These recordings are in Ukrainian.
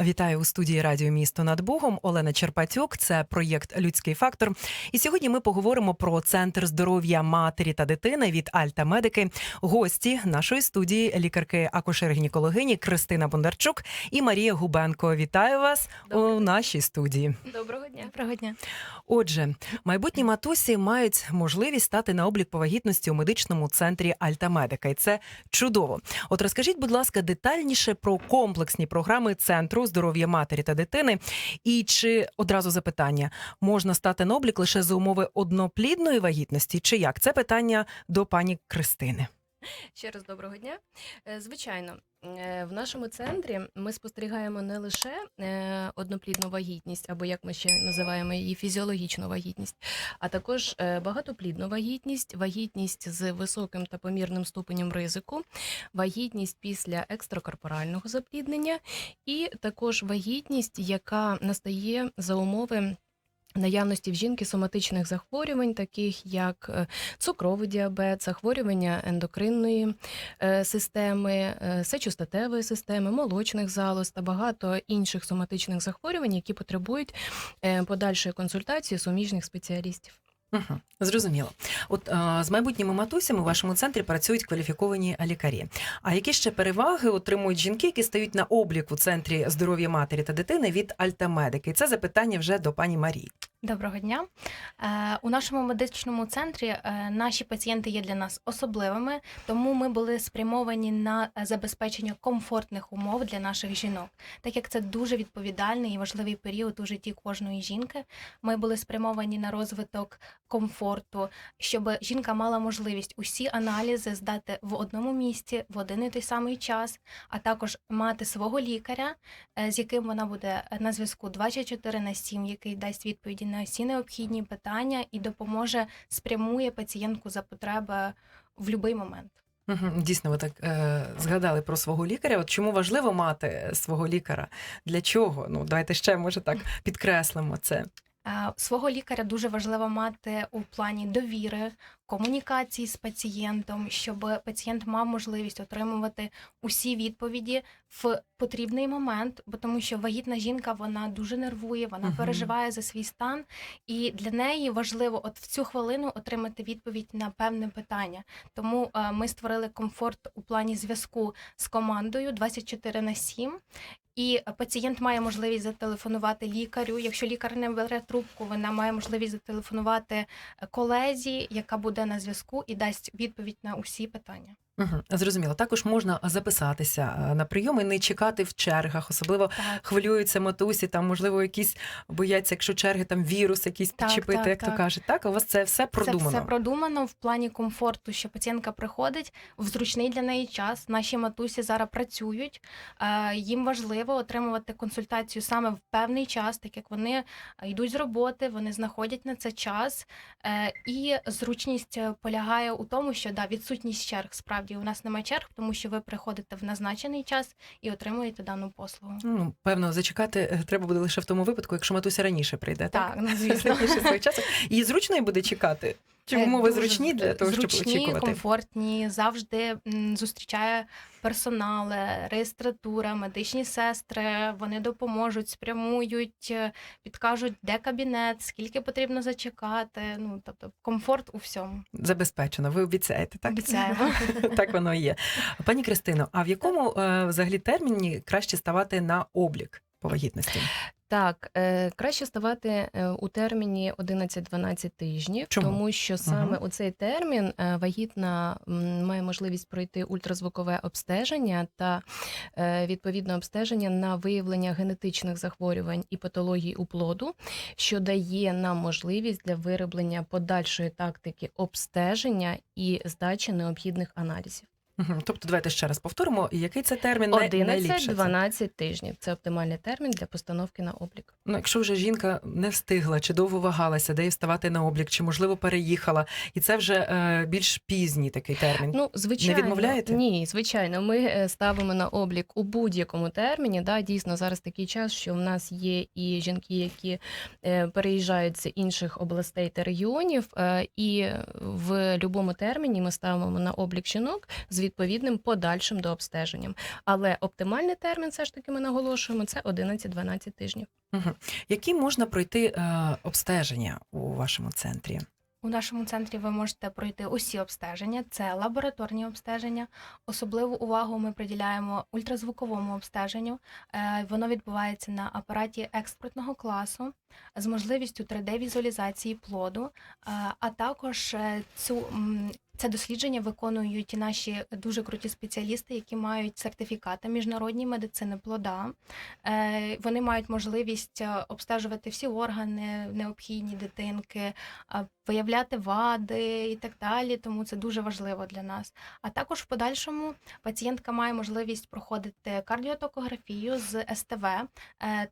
Вітаю у студії Радіо Місто над Богом. Олена Черпатюк. Це проєкт Людський фактор. І сьогодні ми поговоримо про центр здоров'я матері та дитини від Альта Медики. Гості нашої студії лікарки акушер-гінекологині Кристина Бондарчук і Марія Губенко. Вітаю вас Доброго у нашій студії. Доброго дня. Доброго дня. Отже, майбутні матусі мають можливість стати на облік по вагітності у медичному центрі Альта Медика, і це чудово. От розкажіть, будь ласка, детальніше про комплексні програми центру здоров'я матері та дитини. І чи одразу запитання можна стати на облік лише за умови одноплідної вагітності? Чи як? Це питання до пані Кристини. Ще раз доброго дня. Е, Звичайно, е, в нашому центрі ми спостерігаємо не лише е, одноплідну вагітність, або як ми ще називаємо її фізіологічну вагітність, а також багатоплідну вагітність, вагітність з високим та помірним ступенем ризику, вагітність після екстракорпорального запліднення, і також вагітність, яка настає за умови. Наявності в жінки соматичних захворювань, таких як е, цукровий діабет, захворювання ендокринної е, системи, е, сечостатевої системи, молочних залоз та багато інших соматичних захворювань, які потребують подальшої консультації суміжних спеціалістів. Угу, зрозуміло. От а, з майбутніми матусями у вашому центрі працюють кваліфіковані лікарі. А які ще переваги отримують жінки, які стають на облік у центрі здоров'я матері та дитини від Альтамедики? Це запитання вже до пані Марії. Доброго дня. Е, у нашому медичному центрі е, наші пацієнти є для нас особливими, тому ми були спрямовані на забезпечення комфортних умов для наших жінок. Так як це дуже відповідальний і важливий період у житті кожної жінки, ми були спрямовані на розвиток комфорту, щоб жінка мала можливість усі аналізи здати в одному місці в один і той самий час, а також мати свого лікаря, е, з яким вона буде на зв'язку 24 на 7, який дасть відповіді на всі необхідні питання і допоможе спрямує пацієнтку за потреби в будь-який момент. Дійсно, ви так е, згадали про свого лікаря. От чому важливо мати свого лікаря? Для чого? Ну, давайте ще може так підкреслимо це. Е, Свого лікаря дуже важливо мати у плані довіри, комунікації з пацієнтом, щоб пацієнт мав можливість отримувати усі відповіді в потрібний момент, бо тому що вагітна жінка вона дуже нервує, вона Мгм. переживає за свій стан, і для неї важливо от в цю хвилину отримати відповідь на певне питання. Тому е, ми створили комфорт у плані зв'язку з командою 24 на 7. І пацієнт має можливість зателефонувати лікарю. Якщо лікар не бере трубку, вона має можливість зателефонувати колезі, яка буде на зв'язку і дасть відповідь на усі питання. Угу, зрозуміло. Також можна записатися е, на прийом і не чекати в чергах, особливо Так, хвилюються матусі, там можливо якісь бояться, якщо черги там вірус якийсь Так, підчепити, так, як то так. кажуть. Так, у вас це все продумано. Це все продумано в плані комфорту, що пацієнтка приходить в зручний для неї час. Наші матусі зараз працюють. е, Їм важливо отримувати консультацію саме в певний час, так як вони е, йдуть з роботи, вони знаходять на це час. І зручність полягає у тому, що да, відсутність черг справді у нас немає черг, тому що ви приходите в назначений час і отримуєте дану послугу. Ну, певно, зачекати е, треба буде лише в тому випадку, якщо матуся раніше прийде. Так, Так, ну, звісно. Раніше свого часу. І зручно буде чекати. Чи Е, умови дуже зручні для того, щоб зручні, комфортні, завжди зустрічає персонал, е, реєстратура, медичні сестри. Вони допоможуть, спрямують, е, підкажуть, де кабінет, скільки потрібно зачекати. Ну тобто комфорт у всьому. Забезпечено, ви обіцяєте, так? Обіцяємо. так воно і є. Пані Кристино, а в якому е, взагалі терміні краще ставати на облік по вагітності? Так, е, краще ставати е, у терміні 11-12 тижнів, Чому? тому що саме у цей термін е, вагітна м, має можливість пройти ультразвукове обстеження та е, відповідне обстеження на виявлення генетичних захворювань і патологій у плоду, що дає нам можливість для вироблення подальшої тактики обстеження і здачі необхідних аналізів. Тобто, давайте ще раз повторимо, який це термін най- найліпше? 11-12 тижнів це оптимальний термін для постановки на облік. Ну, якщо вже жінка не встигла, чи довго вагалася, де їй вставати на облік, чи можливо переїхала, і це вже е, більш пізній такий термін. Ну, звичайно, відмовляєте? Ні, звичайно. Ми е, ставимо на облік у будь-якому терміні. Да, дійсно, зараз такий час, що в нас є і жінки, які е, переїжджають з інших областей та регіонів, е, і в будь-якому терміні ми ставимо на облік жінок відповідним подальшим до обстеженням. Але оптимальний термін, все ж таки, ми наголошуємо, це 11-12 тижнів. Які можна пройти е, обстеження у вашому центрі? У нашому центрі ви можете пройти усі обстеження. Це лабораторні обстеження. Особливу увагу ми приділяємо ультразвуковому обстеженню. Е, Воно відбувається на апараті експертного класу з можливістю 3D-візуалізації плоду. Е, А також е, цю це дослідження виконують наші дуже круті спеціалісти, які мають сертифікати міжнародній медицини плода. Е, Вони мають можливість е, обстежувати всі органи необхідні дитинки, виявляти вади і так далі. Тому це дуже важливо для нас. А також в подальшому пацієнтка має можливість проходити кардіотокографію з СТВ е,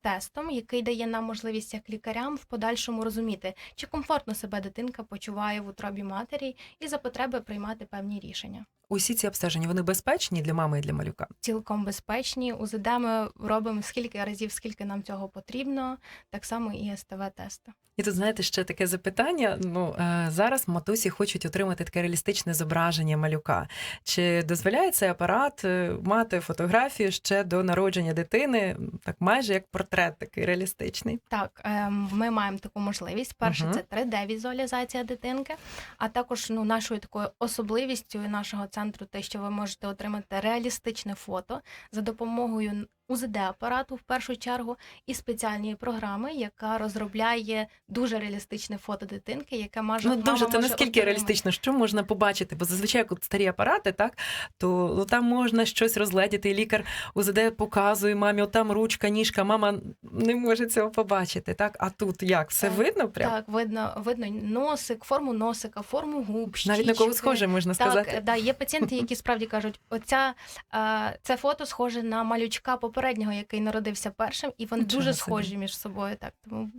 тестом, який дає нам можливість як лікарям в подальшому розуміти, чи комфортно себе дитинка почуває в утробі матері, і за потреби приймати певні рішення. Усі ці обстеження вони безпечні для мами і для малюка. Цілком безпечні. УЗД ми робимо скільки разів, скільки нам цього потрібно, так само і СТВ-тести. І тут знаєте ще таке запитання. Ну е, зараз матусі хочуть отримати таке реалістичне зображення малюка. Чи дозволяє цей апарат е, мати фотографію ще до народження дитини, так майже як портрет такий реалістичний? Так, ем, ми маємо таку можливість. Перше, Мгм. це 3D-візуалізація дитинки, а також ну, нашою такою особливістю нашого центру, те, що ви можете отримати реалістичне фото за допомогою УЗД-апарату в першу чергу і спеціальної програми, яка розробляє дуже реалістичне фото дитинки, яке може Ну дуже може наскільки отримати. реалістично, що можна побачити? Бо зазвичай як старі апарати, так то ну, там можна щось розгледіти. і Лікар УЗД показує мамі, от там ручка, ніжка, мама не може цього побачити. Так, а тут як все Так, видно? Прям Так, видно, видно носик, форму носика, форму губ, навіть на кого схоже, можна Так, сказати. да, є пацієнти, які справді кажуть, оця е, це фото схоже на малючка попереднього, який народився першим, і вони дуже собі. схожі між собою. Так тому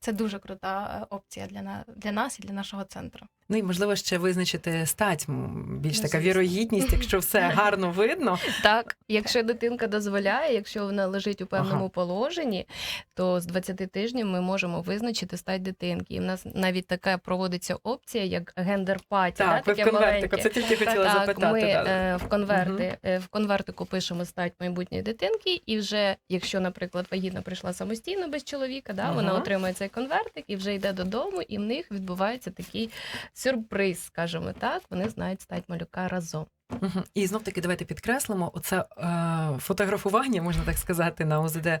це дуже крута е, опція для на для нас і для нашого центру. Ну і можливо ще визначити стать більш така вірогідність, якщо все гарно видно. Так, якщо дитинка дозволяє, якщо вона лежить у певному Ага. положенні, то з 20 тижнів ми можемо визначити стать дитинки. І в нас навіть така проводиться опція, як гендер-паті. да, Так, ви в конвертику. маленьке. Це тільки хотіла так, запитати. Ми да. е, в конверти е, в конвертику пишемо стать майбутньої дитинки, і вже якщо, наприклад, вагітна прийшла самостійно без чоловіка, да, вона отримує цей конвертик і вже йде додому, і в них відбувається такий сюрприз, скажімо так. Вони знають стать малюка разом. Мгм. І знов таки давайте підкреслимо оце е, фотографування, можна так сказати, на ОЗД е,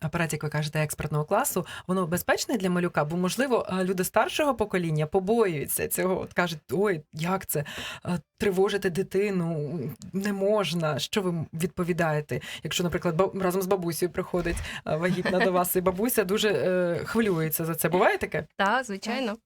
апараті, як ви кажете, експертного класу. Воно безпечне для малюка, бо можливо е, люди старшого покоління побоюються цього. От кажуть, ой, як це е, тривожити дитину не можна. Що ви відповідаєте? Якщо, наприклад, ба- разом з бабусею приходить е, вагітна до вас, і бабуся дуже е, хвилюється за це. Буває таке? Так, звичайно.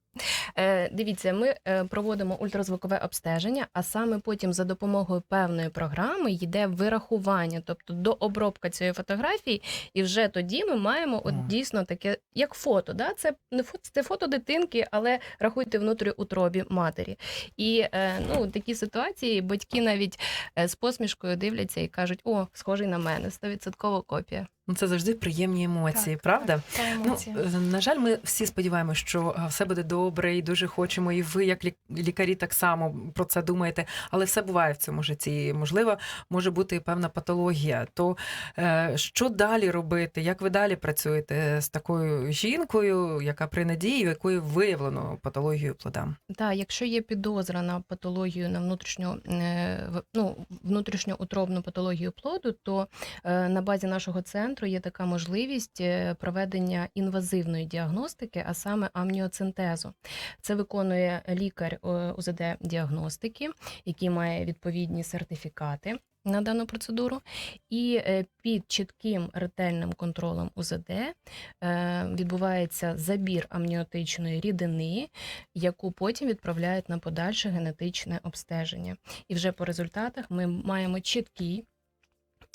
Е, дивіться, ми е, проводимо ультразвукове обстеження, а саме потім за допомогою певної програми йде вирахування, тобто до обробка цієї фотографії, і вже тоді ми маємо от дійсно таке, як фото. Да? Це не фото, це фото дитинки, але рахуйте внутрі утробі матері. І е, ну, такі ситуації батьки навіть е, з посмішкою дивляться і кажуть: о, схожий на мене, 100% копія. Ну це завжди приємні емоції, Так, правда? Це Ну, е, на жаль, ми всі сподіваємося, що е, все буде добре і дуже хочемо, і ви, як лікарі, так само про це думаєте. Але все буває в цьому житті. Можливо, може бути певна патологія. То е, що далі робити? Як ви далі працюєте з такою жінкою, яка при надії, у якої виявлено патологію плода? Так, якщо є підозра на патологію на внутрішню ну, внутрішньоутробну патологію плоду, то на базі нашого центру є така можливість е, проведення інвазивної діагностики, а саме амніоцентезу. Це виконує лікар е, УЗД діагностики, який має відповідні сертифікати. На дану процедуру, і е, під чітким ретельним контролем УЗД відбувається забір амніотичної рідини, яку потім відправляють на подальше генетичне обстеження. І вже по результатах ми маємо чіткий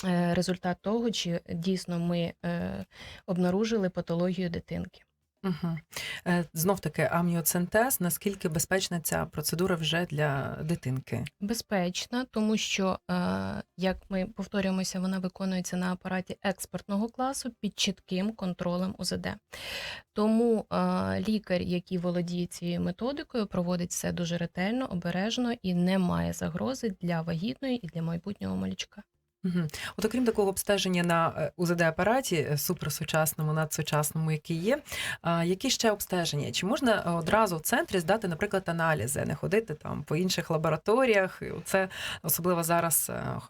результат того, чи дійсно ми е, обнаружили патологію дитинки. Угу. Знов таки амніоцентез. Наскільки безпечна ця процедура вже для дитинки? Безпечна, тому що, е, як ми повторюємося, вона виконується на апараті експертного класу під чітким контролем УЗД. Тому е, лікар, який володіє цією методикою, проводить все дуже ретельно, обережно і не має загрози для вагітної і для майбутнього малючка. От окрім такого обстеження на е, УЗД-апараті суперсучасному, надсучасному, який є, які ще обстеження? Чи можна е, одразу в центрі здати, наприклад, аналізи, не ходити там по інших лабораторіях? Це особливо зараз е,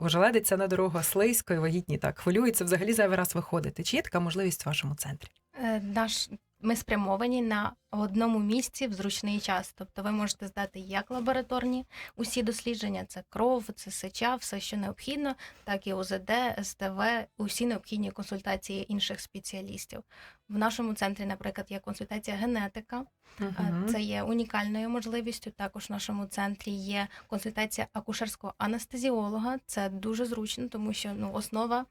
ожеледиться на дорогу, слизько і вагітні так хвилюються. Взагалі зайвий раз виходити. Чи є така можливість в вашому центрі? Е, Наш ми спрямовані на одному місці в зручний час. Тобто ви можете здати як лабораторні усі дослідження, це кров, це сеча, все, що необхідно, так і УЗД, СТВ, усі необхідні консультації інших спеціалістів. В нашому центрі, наприклад, є консультація генетика. Мгм. Це є унікальною можливістю. Також в нашому центрі є консультація акушерського анестезіолога. Це дуже зручно, тому що ну основа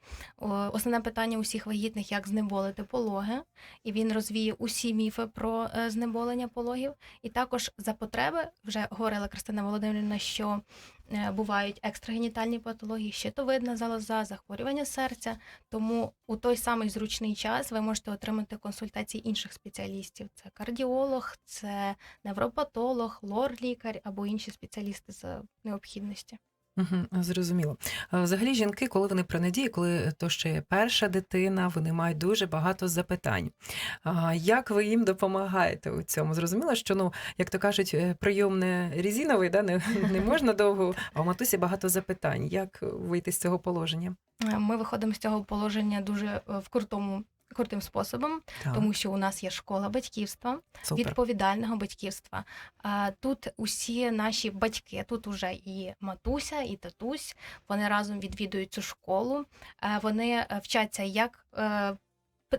основне питання усіх вагітних як знеболити пологи, і він розвіє усі міфи про е, знеболення пологів. І також за потреби вже говорила Кристина Володимирівна, що е, бувають екстрагенітальні патології, щитовидна залоза, захворювання серця. Тому у той самий зручний час ви можете отримати консультації інших спеціалістів: це кардіолог, це невропатолог, лор-лікар або інші спеціалісти за необхідності. Угу, зрозуміло. Взагалі, жінки, коли вони при надії, коли то ще є перша дитина, вони мають дуже багато запитань. Як ви їм допомагаєте у цьому? Зрозуміло, що ну, як то кажуть, е, прийом не резиновий, да, не, не можна довго, а у матусі багато запитань. Як вийти з цього положення? Е, Ми виходимо з цього положення дуже е, в крутому. Крутим способом, Так, тому що у нас є школа батьківства, супер. відповідального батьківства. А тут усі наші батьки, тут уже і матуся, і татусь, вони разом відвідують цю школу. Вони е, вчаться, як е,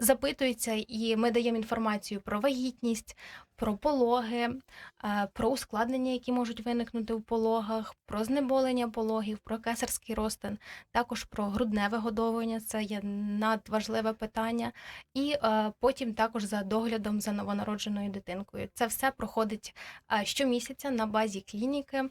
запитуються, і ми даємо інформацію про вагітність, про пологи, е, про ускладнення, які можуть виникнути в пологах, про знеболення пологів, про кесарський розтин, також про грудне вигодовування. Це є надважливе питання. І е, потім також за доглядом за новонародженою дитинкою. Це все проходить е, щомісяця на базі клініки.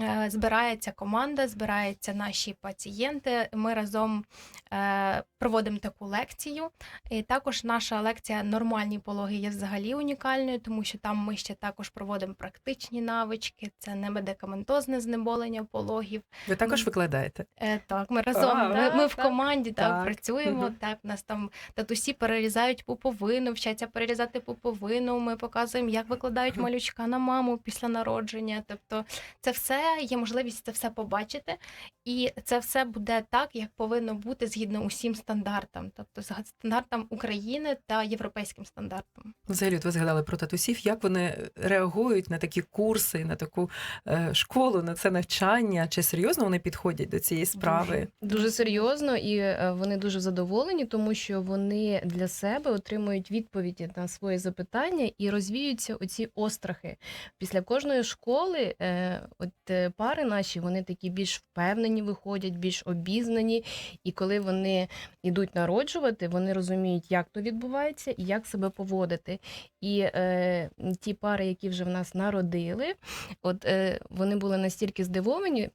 Е, Збирається команда, збираються наші пацієнти. Ми разом е, проводимо таку лекцію. І також наша лекція Нормальні пологи є взагалі унікальною, тому що там ми ще також проводимо практичні навички, це не медикаментозне знеболення пологів. Ви також викладаєте? Е, так, ми разом А, ми, ми в команді так, так. працюємо. Мгм. Так, нас там татусі перерізають пуповину, вчаться перерізати пуповину. Ми показуємо, як викладають малючка на маму після народження. Тобто, це все є можливість це все побачити, і це все буде так, як повинно бути згідно усім стандартам, тобто з стандартам України та європейським стандартам. Взагалі, от ви згадали про татусів, як вони реагують на такі курси, на таку е, школу, на це навчання? Чи серйозно вони підходять до цієї справи? Дуже серйозно, і е, вони дуже задоволені, тому що вони для себе отримують відповіді на свої запитання і розвіються оці острахи. Після кожної школи, е, от пари наші, вони такі більш впевнені виходять, більш обізнані. І коли вони йдуть народжувати, вони розуміють, як то відбувається і як себе поводити. І е, ті пари, які вже в нас народили, от е, вони були настільки здивовані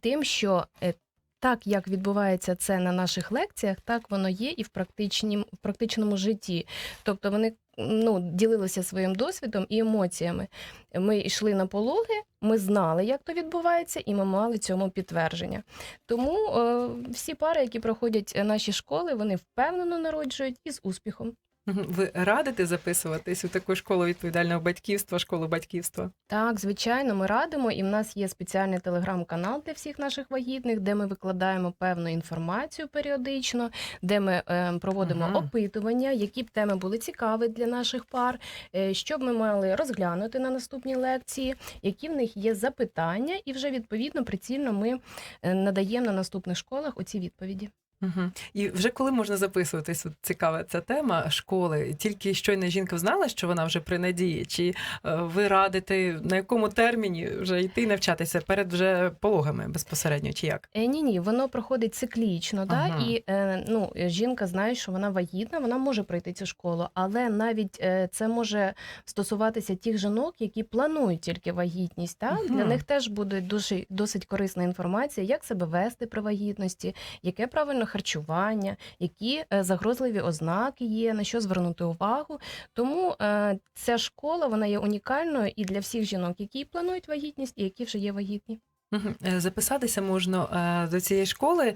тим, що е, так, як відбувається це на наших лекціях, так воно є і в практичнім, в практичному житті. Тобто вони ну, ділилися своїм досвідом і емоціями. Ми йшли на пологи, ми знали, як то відбувається, і ми мали цьому підтвердження. Тому е, всі пари, які проходять е, наші школи, вони впевнено народжують і з успіхом. Ви радите записуватись у таку школу відповідального батьківства, школу батьківства? Так, звичайно, ми радимо, і в нас є спеціальний телеграм-канал для всіх наших вагітних, де ми викладаємо певну інформацію періодично, де ми е, проводимо Ага. опитування, які б теми були цікаві для наших пар, е, що б ми мали розглянути на наступній лекції, які в них є запитання, і вже відповідно прицільно ми е, надаємо на наступних школах оці відповіді. Угу. І вже коли можна записуватись? От цікава ця тема школи. Тільки щойно жінка взнала, що вона вже при надії, чи е, ви радите на якому терміні вже йти навчатися перед вже пологами безпосередньо, чи як? Е, Ні, ні, воно проходить циклічно, да? Ага. і е, ну, жінка знає, що вона вагітна, вона може пройти цю школу, але навіть це може стосуватися тих жінок, які планують тільки вагітність. Да? Для них теж буде дуже досить корисна інформація, як себе вести при вагітності, яке правильне харчування, які е, загрозливі ознаки є, на що звернути увагу. Тому е, ця школа вона є унікальною і для всіх жінок, які планують вагітність, і які вже є вагітні. Е, Записатися можна до цієї школи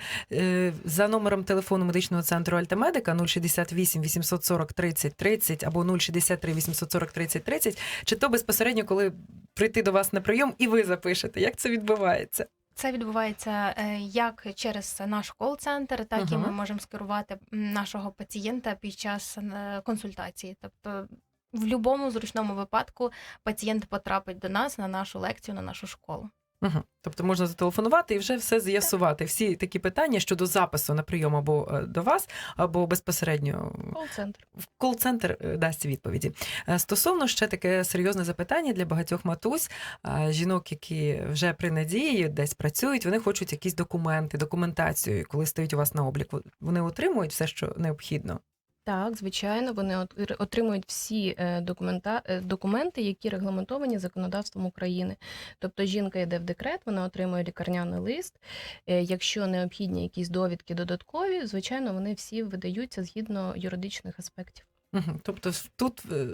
за номером телефону медичного центру Альтамедика 068 840 30 30 або 063 840 30 30, чи то безпосередньо, коли прийти до вас на прийом і ви запишете. Як це відбувається? Це відбувається е, як через наш кол-центр, так і ми можемо скерувати нашого пацієнта під час е, консультації. Тобто, в будь-якому зручному випадку пацієнт потрапить до нас на нашу лекцію, на нашу школу. Угу. Тобто можна зателефонувати і вже все з'ясувати. Всі такі питання щодо запису на прийом або е, до вас, або безпосередньо Кол-центр. в кол-центр е, дасть відповіді. Е, Стосовно ще таке серйозне запитання для багатьох матусь, жінок, які вже при надії десь працюють, вони хочуть якісь документи, документацію, коли стають у вас на облік. Вони отримують все, що необхідно. Так, звичайно, вони от- отримують всі е, документа, е, документи, які регламентовані законодавством України. Тобто жінка йде в декрет, вона отримує лікарняний лист. Е, Якщо необхідні якісь довідки додаткові, звичайно, вони всі видаються згідно юридичних аспектів. Мгм. Тобто тут е,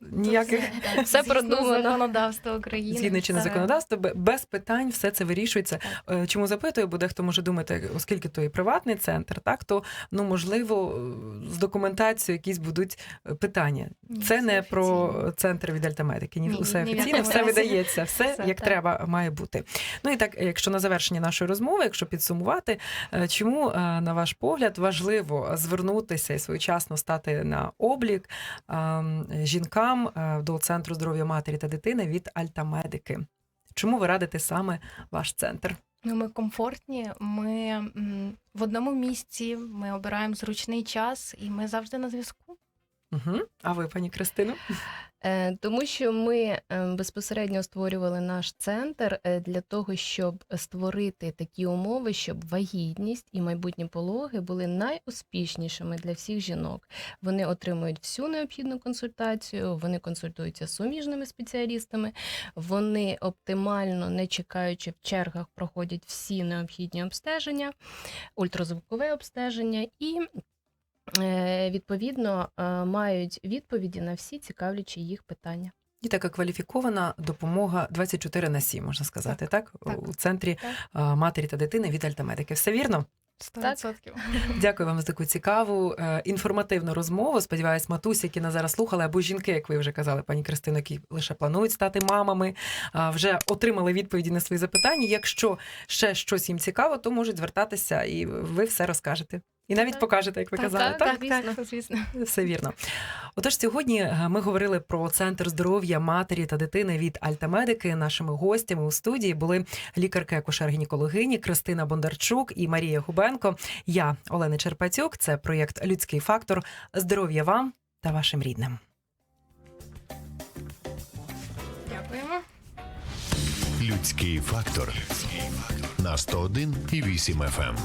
ніяких Це, так, Все згідно продумано. законодавства України. Згідно чинне все. законодавство, бе- без питань все це вирішується. Е, Чому запитую, бо дехто може думати, оскільки то і приватний центр, так то ну можливо е, з документацією якісь будуть е, питання. Ні, Це не офіційно. про центр від Альтамедики. Ні, Ні, усе ні в офіційно, якому все разі. видається, все, Все, як так. треба має бути. Ну і так, якщо на завершення нашої розмови, якщо підсумувати, е, чому е, на ваш погляд важливо звернутися і своєчасно стати на облік ем, жінкам е, до центру здоров'я матері та дитини від Альтамедики? Чому ви радите саме ваш центр? Ну, ми комфортні, ми в одному місці, ми обираємо зручний час, і ми завжди на зв'язку. Угу. А ви, пані Кристино? Е, Тому що ми е, безпосередньо створювали наш центр е, для того, щоб створити такі умови, щоб вагітність і майбутні пологи були найуспішнішими для всіх жінок. Вони отримують всю необхідну консультацію, вони консультуються з суміжними спеціалістами, вони оптимально, не чекаючи в чергах, проходять всі необхідні обстеження, ультразвукове обстеження і. Е, Відповідно, е, мають відповіді на всі цікавлячі їх питання. І така кваліфікована допомога 24 на 7, можна сказати, так? так. У центрі Так. матері та дитини від Альтамедики. Все вірно? 100%. Дякую вам за таку цікаву е, інформативну розмову. Сподіваюсь, матусі, які нас зараз слухали, або жінки, як ви вже казали, пані Кристино, які лише планують стати мамами, вже отримали відповіді на свої запитання. Якщо ще щось їм цікаво, то можуть звертатися, і ви все розкажете. І навіть Так. покажете, як ви казали. так, звісно. так, звісно. Все вірно. Отож, сьогодні е, ми говорили про центр здоров'я матері та дитини від Альтамедики. Нашими гостями у студії були лікарки акушер-гінекологині Кристина Бондарчук і Марія Губенко. Я Олена Черпатюк. Це проєкт Людський фактор. Здоров'я вам та вашим рідним. Дякуємо. Людський фактор на 101,8 FM.